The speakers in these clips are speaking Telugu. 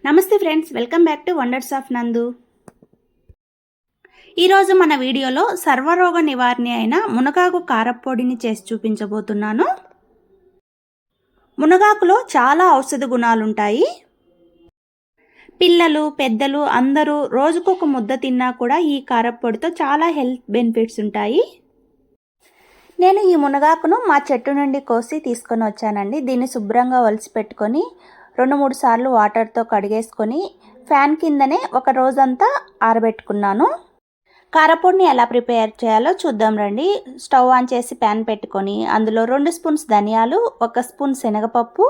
నమస్తే friends welcome back to wonders of Nandu. ఈరోజు మన వీడియోలో సర్వరోగ నివారణ అయిన మునగాకు కారప్పొడిని చేసి చూపించబోతున్నాను. మునగాకులో చాలా ఔషధ గుణాలుంటాయి. పిల్లలు పెద్దలు అందరూ రోజుకొక ముద్ద తిన్నా కూడా ఈ కారప్పొడితో చాలా హెల్త్ బెనిఫిట్స్ ఉంటాయి. నేను ఈ మునగాకును మా చెట్టు నుండి కోసి తీసుకొని వచ్చానండి. దీన్ని శుభ్రంగా ఒలిచి పెట్టుకొని రెండు మూడు సార్లు వాటర్తో కడిగేసుకొని ఫ్యాన్ కిందనే ఒక రోజంతా ఆరబెట్టుకున్నాను. కారపొడిని ఎలా ప్రిపేర్ చేయాలో చూద్దాం రండి. స్టవ్ ఆన్ చేసి ప్యాన్ పెట్టుకొని అందులో రెండు స్పూన్స్ ధనియాలు ఒక స్పూన్ శనగపప్పు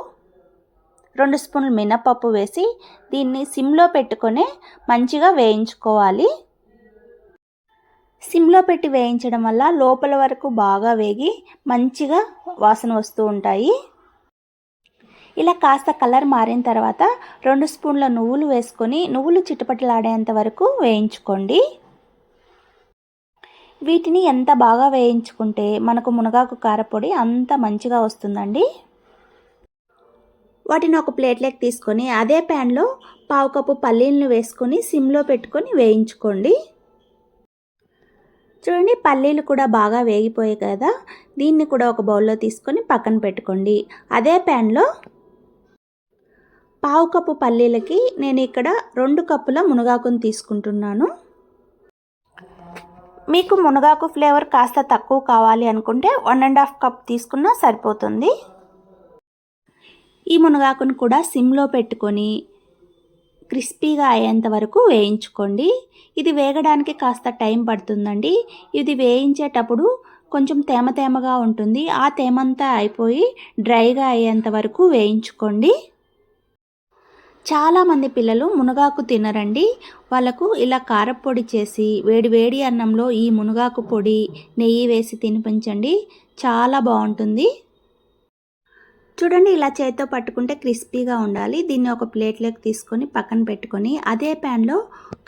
రెండు స్పూన్లు మినపప్పు వేసి దీన్ని సిమ్లో పెట్టుకొని మంచిగా వేయించుకోవాలి. సిమ్లో పెట్టి వేయించడం వల్ల లోపల వరకు బాగా వేగి మంచిగా వాసన వస్తూ ఉంటాయి. ఇలా కాస్త కలర్ మారిన తర్వాత రెండు స్పూన్ల నువ్వులు వేసుకొని నువ్వులు చిటపటలాడేంత వరకు వేయించుకోండి. వీటిని ఎంత బాగా వేయించుకుంటే మనకు మునగాకు కారపొడి అంత మంచిగా వస్తుందండి. వాటిని ఒక ప్లేట్లోకి తీసుకొని అదే ప్యాన్లో పావు కప్పు పల్లీలను వేసుకొని సిమ్లో పెట్టుకొని వేయించుకోండి. చూడండి పల్లీలు కూడా బాగా వేగిపోయాయి కదా. దీన్ని కూడా ఒక బౌల్లో తీసుకొని పక్కన పెట్టుకోండి. అదే ప్యాన్లో పావు కప్పు పల్లీలకి నేను ఇక్కడ రెండు కప్పుల మునగాకును తీసుకుంటున్నాను. మీకు మునగాకు ఫ్లేవర్ కాస్త తక్కువ కావాలి అనుకుంటే వన్ అండ్ హాఫ్ కప్ తీసుకున్నా సరిపోతుంది. ఈ మునగాకును కూడా సిమ్లో పెట్టుకొని క్రిస్పీగా అయ్యేంత వరకు వేయించుకోండి. ఇది వేగడానికి కాస్త టైం పడుతుందండి. ఇది వేయించేటప్పుడు కొంచెం తేమ తేమగా ఉంటుంది. ఆ తేమంతా అయిపోయి డ్రైగా అయ్యేంత వరకు వేయించుకోండి. చాలామంది పిల్లలు మునగాకు తినరండి. వాళ్ళకు ఇలా కారపొడి చేసి వేడి వేడి అన్నంలో ఈ మునగాకు పొడి నెయ్యి వేసి తినిపించండి. చాలా బాగుంటుంది. చూడండి ఇలా చేతితో పట్టుకుంటే క్రిస్పీగా ఉండాలి. దీన్ని ఒక ప్లేట్లోకి తీసుకొని పక్కన పెట్టుకొని అదే ప్యాన్లో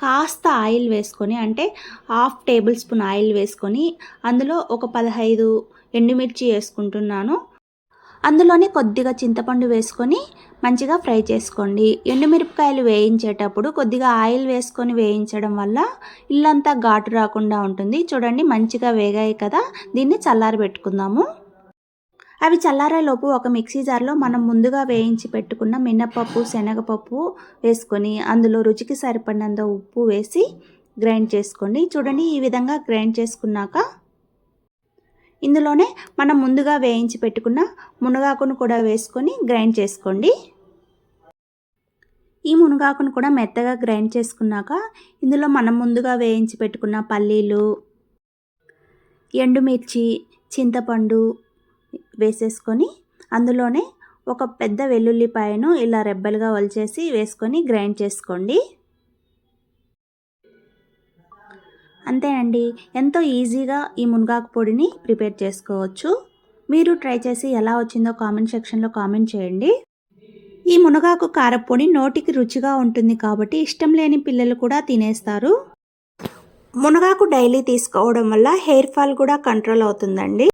కాస్త ఆయిల్ వేసుకొని అంటే హాఫ్ టేబుల్ స్పూన్ ఆయిల్ వేసుకొని అందులో ఒక పదహైదు ఎండుమిర్చి వేసుకుంటున్నాను. అందులోనే కొద్దిగా చింతపండు వేసుకొని మంచిగా ఫ్రై చేసుకోండి. ఎండుమిరపకాయలు వేయించేటప్పుడు కొద్దిగా ఆయిల్ వేసుకొని వేయించడం వల్ల ఇల్లంతా ఘాటు రాకుండా ఉంటుంది. చూడండి మంచిగా వేగాయి కదా. దీన్ని చల్లారి పెట్టుకుందాము. అవి చల్లారేలోపు ఒక మిక్సీ జార్లో మనం ముందుగా వేయించి పెట్టుకున్న మినపప్పు శనగపప్పు వేసుకొని అందులో రుచికి సరిపడినంత ఉప్పు వేసి గ్రైండ్ చేసుకోండి. చూడండి ఈ విధంగా గ్రైండ్ చేసుకున్నాక ఇందులోనే మనం ముందుగా వేయించి పెట్టుకున్న మునగాకును కూడా వేసుకొని గ్రైండ్ చేసుకోండి. ఈ మునగాకును కూడా మెత్తగా గ్రైండ్ చేసుకున్నాక ఇందులో మనం ముందుగా వేయించి పెట్టుకున్న పల్లీలు ఎండుమిర్చి చింతపండు వేసేసుకొని అందులోనే ఒక పెద్ద వెల్లుల్లిపాయను ఇలా రెబ్బలుగా వలిచేసి వేసుకొని గ్రైండ్ చేసుకోండి. అంతేనండి ఎంతో ఈజీగా ఈ మునగాకు పొడిని ప్రిపేర్ చేసుకోవచ్చు. మీరు ట్రై చేసి ఎలా వచ్చిందో కామెంట్ సెక్షన్లో కామెంట్ చేయండి. ఈ మునగాకు కారపొడి నోటికి రుచిగా ఉంటుంది కాబట్టి ఇష్టం లేని పిల్లలు కూడా తినేస్తారు. మునగాకు డైలీ తీసుకోవడం వల్ల హెయిర్ ఫాల్ కూడా కంట్రోల్ అవుతుందండి.